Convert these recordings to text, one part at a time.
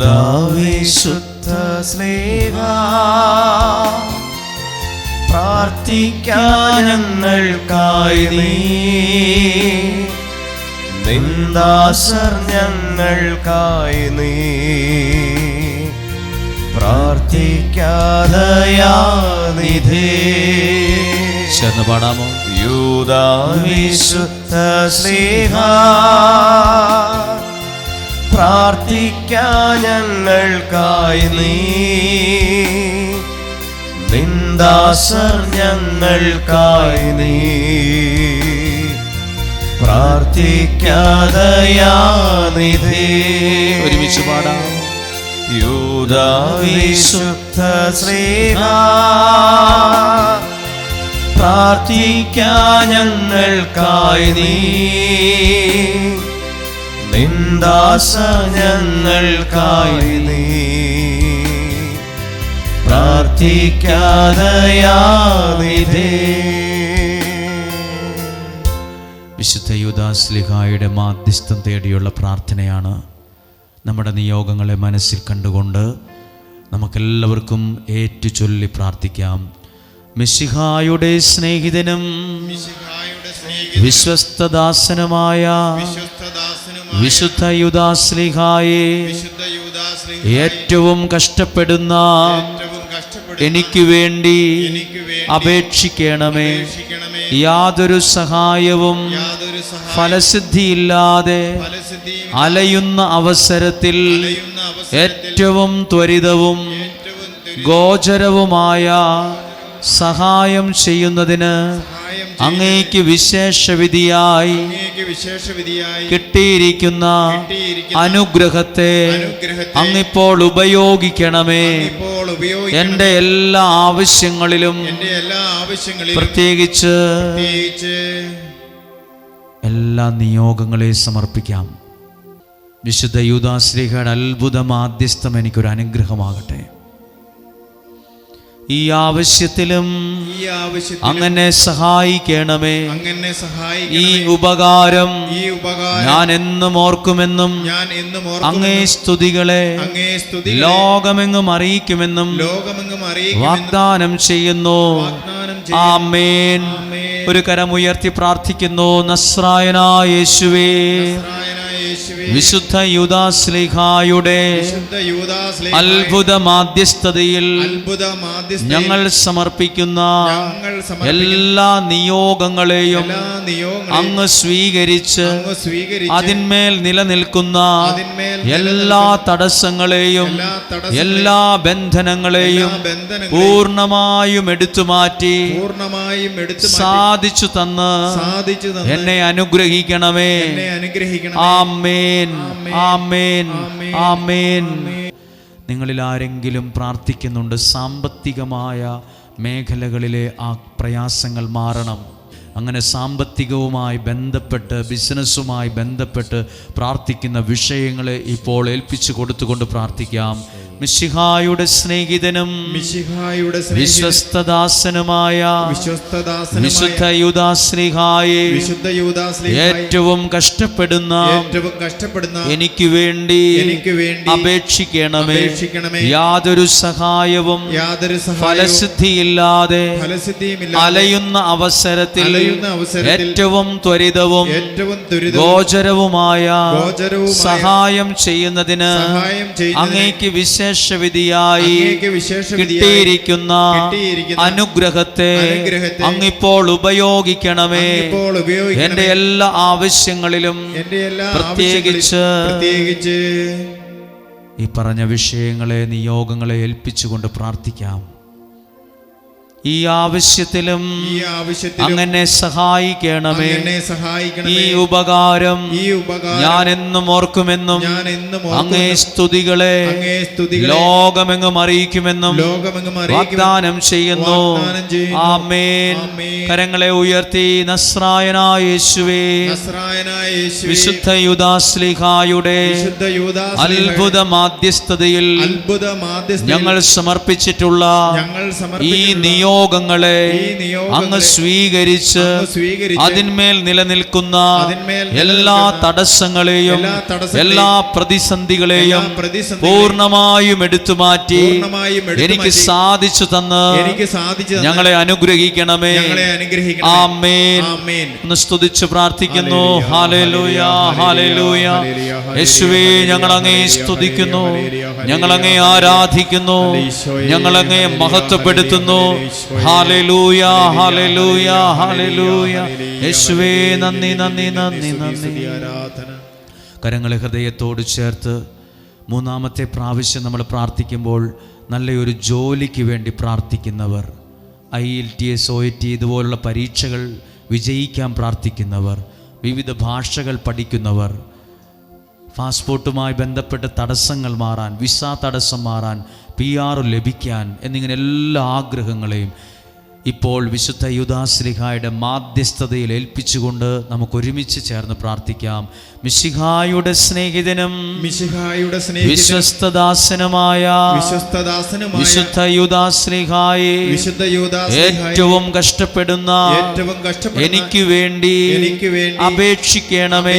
യൂദാവിശുദ്ധ സ്നേഹ പ്രാർത്ഥിക്കാൻ ഞങ്ങൾക്കായി നീ. നിന്ദാസർ ഞങ്ങൾക്കായി നീ. പ്രാർത്ഥിക്കാതയാനിധേ ചേർന്ന് പാടാമോ? യൂദാവിശുദ്ധ സ്നേഹ പ്രാർത്ഥിക്കാൻ ഞങ്ങൾക്കായി നീ. നിന്ദാസർ ഞങ്ങൾക്കായി നീ. പ്രാർത്ഥിക്കാതയാനിധി ഒരുമിച്ച് പാടാം. യൂതാവിശുദ്ധ ശ്രീരാ പ്രാർത്ഥിക്കാൻ ഞങ്ങൾക്കായി നീ. നിന്ദാസ ഞങ്ങൾക്കായി നീ പ്രാർത്ഥിക്കാതെ വിശുദ്ധ യുദാസ്ലിഹായുടെ മാധ്യസ്ഥം തേടിയുള്ള പ്രാർത്ഥനയാണ് നമ്മുടെ നിയോഗങ്ങളെ മനസ്സിൽ കണ്ടുകൊണ്ട് നമുക്കെല്ലാവർക്കും ഏറ്റു ചൊല്ലി പ്രാർത്ഥിക്കാം. മിശിഹായുടെ സ്നേഹിതനും വിശ്വസ്തദാസനുമായ വിശുദ്ധ യുദാസ്ലിഹായെ ഏറ്റവും കഷ്ടപ്പെടുന്ന എനിക്ക് വേണ്ടി അപേക്ഷിക്കണമേ. യാതൊരു സഹായവും ഫലസിദ്ധിയില്ലാതെ അലയുന്ന അവസരത്തിൽ ഏറ്റവും ത്വരിതവും ഗോചരവുമായ സഹായം ചെയ്യുന്നതിന് അങ്ങേക്ക് വിശേഷവിധിയായി വിധിയായി വിശേഷവിധിയായി കിട്ടിയിരിക്കുന്ന അനുഗ്രഹത്തെ അങ്ങിപ്പോൾ ഉപയോഗിക്കണമേ. എന്റെ എല്ലാ ആവശ്യങ്ങളിലും എന്റെ എല്ലാ ആവശ്യങ്ങളിലും പ്രത്യേകിച്ച് എല്ലാ നിയോഗങ്ങളെയും സമർപ്പിക്കാം. വിശുദ്ധ യൂതാശ്രീഹയുടെ അത്ഭുത മാധ്യസ്ഥം എനിക്കൊരു അനുഗ്രഹമാകട്ടെ. ഈ ആവശ്യത്തിലും അങ്ങനെ സഹായിക്കണമേ. അങ്ങനെ ഈ ഉപകാരം ഈ ഉപകാരം ഞാൻ എന്നും ഓർക്കുമെന്നും ഞാൻ എന്നും അങ്ങേ സ്തുതികളെ അങ്ങേ സ്തുതി ലോകമെങ്ങും അറിയിക്കുമെന്നും ലോകമെങ്ങും അറിയിക്കും വാഗ്ദാനം ചെയ്യുന്നു. ആമേൻ. ഒരു കരമുയർത്തി പ്രാർത്ഥിക്കുന്നു. നസ്രായനായ യേശുവേ, വിശുദ്ധ യുദാസ്ലിഹായുടെ അത്ഭുത മാധ്യസ്ഥതയിൽ ഞങ്ങൾ സമർപ്പിക്കുന്ന എല്ലാ നിയോഗങ്ങളെയും അങ്ങ് സ്വീകരിച്ച് അതിന്മേൽ നിലനിൽക്കുന്ന എല്ലാ തടസ്സങ്ങളെയും എല്ലാ ബന്ധനങ്ങളെയും പൂർണമായും എടുത്തുമാറ്റി എടുത്തു മാറ്റി സാധിച്ചു തന്ന് എന്നെ അനുഗ്രഹിക്കണമേ. ആ ആമേൻ. ആമേൻ. ആമേൻ. നിങ്ങളിൽ ആരെങ്കിലും പ്രാർത്ഥിക്കുന്നുണ്ട് സാമ്പത്തികമായ മേഖലകളിലെ ആ പ്രയാസങ്ങൾ മാറണം. അങ്ങനെ സാമ്പത്തികവുമായി ബന്ധപ്പെട്ട് ബിസിനസ്സുമായി ബന്ധപ്പെട്ട് പ്രാർത്ഥിക്കുന്ന വിഷയങ്ങളെ ഇപ്പോൾ ഏൽപ്പിച്ചു കൊടുത്തുകൊണ്ട് പ്രാർത്ഥിക്കാം. മിശിഹായുടെ സ്നേഹിതനും മിശിഹായുടെ വിശ്വസ്തദാസനുമായ വിശുദ്ധ യുദാശ്രീഹായെ വിശുദ്ധ യുദാശ്രീ ഏറ്റവും കഷ്ടപ്പെടുന്ന ഏറ്റവും കഷ്ടപ്പെടുന്ന എനിക്ക് വേണ്ടി എനിക്ക് വേണ്ടി അപേക്ഷിക്കണമേ അപേക്ഷിക്കണമേ. യാതൊരു സഹായവും യാതൊരു ഫലസിദ്ധിയില്ലാതെ അലയുന്ന അവസരത്തിൽ അലയുന്ന അവസരത്തിൽ ഏറ്റവും ത്വരിതവും ഗോചരവുമായ സഹായം ചെയ്യുന്നതിന് അങ്ങേക്ക് അങ്ങേക്ക് വിശേഷവിധിയായി കിട്ടിയിരിക്കുന്ന അനുഗ്രഹത്തെ അങ്ങിപ്പോൾ ഉപയോഗിക്കണമേ. എന്റെ എല്ലാ ആവശ്യങ്ങളിലും പ്രത്യേകിച്ച് ഈ പറഞ്ഞ വിഷയങ്ങളെ നിയോഗങ്ങളെ ഏൽപ്പിച്ചുകൊണ്ട് പ്രാർത്ഥിക്കാം. ഈ ആവശ്യത്തിലും അങ്ങനെ സഹായിക്കണമേ ഈ ഉപകാരം ഞാൻ എന്നും ഓർക്കുമെന്നും അങ്ങേ. സ്തുതികളെ ലോകമെങ്ങും അറിയിക്കുമെന്നും വാഗ്ദാനം ചെയ്യുന്നു. ആമേൻ. കരങ്ങളെ ഉയർത്തി നസ്രായനായ യേശുവേ വിശുദ്ധ യുദാസ്ലിഹായുടെ അത്ഭുത മാധ്യസ്ഥതയിൽ ഞങ്ങൾ സമർപ്പിച്ചിട്ടുള്ള ഈ സമർപ്പിക്കുന്ന നിയോഗങ്ങളെ അങ്ങ് സ്വീകരിച്ച് അതിന്മേൽ നിലനിൽക്കുന്ന എല്ലാ തടസ്സങ്ങളെയും എല്ലാ പ്രതിസന്ധികളെയും പൂർണമായും എടുത്തു മാറ്റി എനിക്ക് സാധിച്ചു തന്ന് ഞങ്ങളെ അനുഗ്രഹിക്കണമേ. ആമേൻ. ഒന്ന് സ്തുതിച്ച് പ്രാർത്ഥിക്കുന്നു. ഹല്ലേലൂയ, ഹാലേലൂയ ഹാലേലൂയ യേശുവേ ഞങ്ങൾ അങ്ങേ സ്തുതിക്കുന്നു. ഞങ്ങൾ അങ്ങേ ആരാധിക്കുന്നു. ഞങ്ങൾ അങ്ങേ മഹത്വപ്പെടുത്തുന്നു. Hallelujah hallelujah, hallelujah hallelujah. യേശുവേ നന്ദി നന്ദി നന്ദി നന്ദി. ആരാധന. കരങ്ങളെ ഹൃദയത്തോട് ചേർത്ത് മൂന്നാമത്തെ പ്രാവശ്യം നമ്മൾ പ്രാർത്ഥിക്കുമ്പോൾ നല്ലൊരു ജോലിക്ക് വേണ്ടി പ്രാർത്ഥിക്കുന്നവർ I L T S O T ഇതുപോലുള്ള പരീക്ഷകൾ വിജയിക്കാൻ പ്രാർത്ഥിക്കുന്നവർ വിവിധ ഭാഷകൾ പഠിക്കുന്നവർ പാസ്പോർട്ടുമായി ബന്ധപ്പെട്ട് തടസ്സങ്ങൾ മാറാൻ വിസ തടസ്സം മാറാൻ പി ആർ ലഭിക്കാൻ എന്നിങ്ങനെ എല്ലാ ആഗ്രഹങ്ങളെയും ഇപ്പോൾ വിശുദ്ധ യുദാശ്ലിഹായുടെ മാധ്യസ്ഥതയിൽ ഏൽപ്പിച്ചുകൊണ്ട് നമുക്ക് ഒരുമിച്ച് ചേർന്ന് പ്രാർത്ഥിക്കാം മിശിഹായുടെ സ്നേഹിതനും മിശിഹായുടെ വിശ്വസ്തദാസനുമായ വിശ്വസ്തദാസനുമായ വിശുദ്ധ യുദാശ്ലിഹായെ വിശുദ്ധ ഏറ്റവും കഷ്ടപ്പെടുന്ന ഏറ്റവും കഷ്ടപ്പെടുന്ന എനിക്ക് വേണ്ടി എനിക്ക് വേണ്ടി അപേക്ഷിക്കണമേ.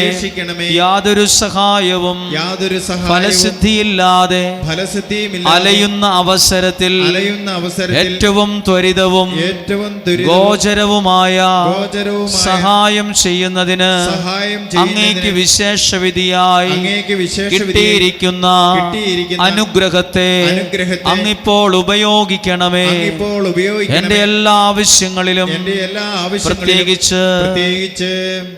യാതൊരു സഹായവും യാതൊരു ഫലസിദ്ധിയില്ലാതെ ഫലസിദ്ധിയും അലയുന്ന അവസരത്തിൽ അലയുന്ന അവസരത്തിൽ ഏറ്റവും ത്വരിതവും ഏറ്റവും ഗോചരവുമായ സഹായം ചെയ്യുന്നതിന് അങ്ങേക്ക് വിശേഷവിധിയായി കിട്ടിയിരിക്കുന്ന അനുഗ്രഹത്തെ അങ്ങിപ്പോൾ ഉപയോഗിക്കണമേ. എന്റെ എല്ലാ ആവശ്യങ്ങളിലും പ്രത്യേകിച്ച്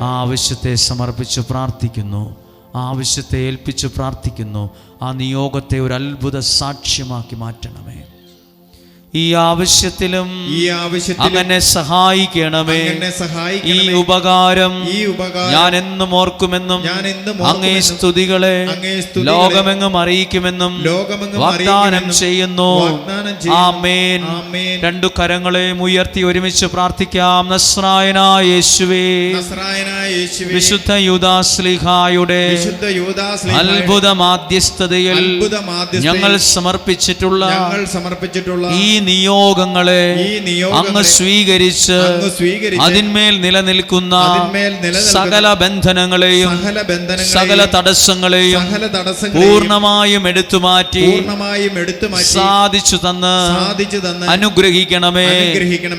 ആവശ്യത്തെ സമർപ്പിച്ച് പ്രാർത്ഥിക്കുന്നു. ആവശ്യത്തെ ഏൽപ്പിച്ച് പ്രാർത്ഥിക്കുന്നു. ആ നിയോഗത്തെ ഒരു അത്ഭുത സാക്ഷ്യമാക്കി മാറ്റണമേ. ഈ ആവശ്യത്തിലും ഈ ആവശ്യത്തിൽ അങ്ങനെ സഹായിക്കണമേ. ഈ ഉപകാരം ഈ ഉപകാരം ഞാൻ എന്നും ഓർക്കുമെന്നും ഞാൻ എന്നും അങ്ങേ സ്തുതികളെ ലോകമെങ്ങും അറിയിക്കുമെന്നും ലോകമെങ്ങും വാഗ്ദാനം ചെയ്യുന്നു. ആമേൻ. രണ്ടു കരങ്ങളെയും ഉയർത്തി ഒരുമിച്ച് പ്രാർത്ഥിക്കാം. നസ്രായനായ യേശുവേ വിശുദ്ധ യുദാസ്ലിഹായുടെ അത്ഭുത മാധ്യസ്ഥതയിൽ ഞങ്ങൾ സമർപ്പിച്ചിട്ടുള്ള ഈ നിയോഗങ്ങളെ അങ്ങ് സ്വീകരിച്ച് അതിന്മേൽ നിലനിൽക്കുന്ന സകല ബന്ധനങ്ങളെയും സകല തടസ്സങ്ങളെയും പൂർണമായും എടുത്തു മാറ്റി സാധിച്ചു തന്ന് അനുഗ്രഹിക്കണമേ.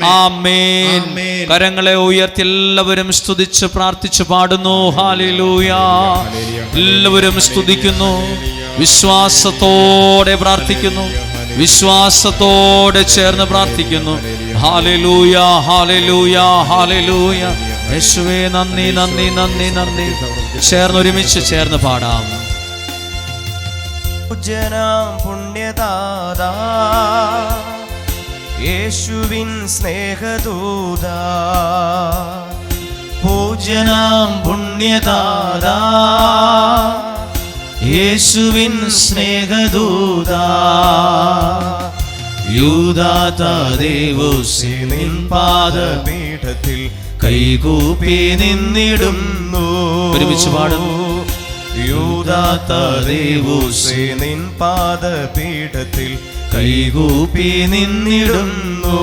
ആമേൻ. കരങ്ങളെ ഉയർത്തി എല്ലാവരും സ്തുതിച്ച് പ്രാർത്ഥിച്ചു പാടുന്നു. ഹാലിലൂയ. എല്ലാവരും സ്തുതിക്കുന്നു. വിശ്വാസത്തോടെ പ്രാർത്ഥിക്കുന്നു. വിശ്വാസത്തോടെ ചേർന്ന് പ്രാർത്ഥിക്കുന്നു. ഹാലലൂയ ഹാലലൂയ ഹാലലൂയ യേശുവേ നന്ദി നന്ദി നന്ദി നന്ദി. ചേർന്ന് ഒരുമിച്ച് ചേർന്ന് പാടാം. പൂജനാം പുണ്യദാതാ യേശുവിൻ സ്നേഹദൂത. പൂജനാം പുണ്യദാതാ യേശുവിൻ സ്നേഹദൂത. യൂദാത നിൻ പാദപീഠത്തിൽ കൈകൂപ്പി നിന്നിടുന്നു. ഒരുമിച്ച് പാടുന്നു യൂദാതദേവോസി നിൻ പാദപീഠത്തിൽ കൈകൂപ്പി നിന്നിടുന്നു.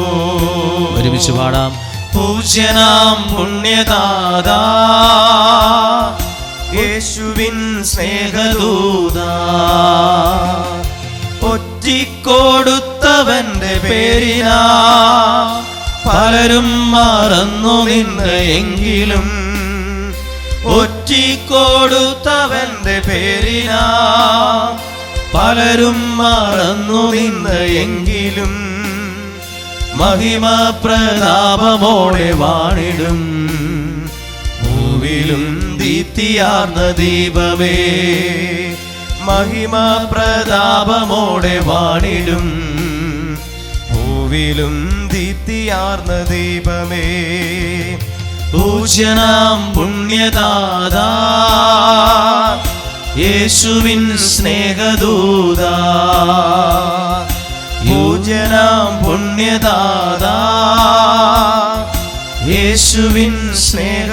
ഒരുമിച്ച് പാടാം. പൂജ്യനാം പുണ്യദാതാ. യേശുവിൻ സ്നേഹദൂത. ഒറ്റിക്കൊടുത്തവന്റെ പേരിനാ പലരും മറന്നു നിന്ന് എങ്കിലും ഒറ്റിക്കൊടുത്തവന്റെ പേരിനാ പലരും മറന്നു നിന്ന് എങ്കിലും മഹിമ പ്രതാപമോടെ വാണിടും ഭൂവിലും ദീപ്തിയാർന്ന ദീപമേ മഹിമ പ്രതാപമോടെ വാണിടും. ഭൂവിലും ദീപ്തിയാർന്ന ദീപമേ പൂജ്യനാം പുണ്യദാതാ യേശുവിൻ സ്നേഹദൂത പൂജ്യനാം പുണ്യദാതാ യേശുവിൻ സ്നേഹദൂത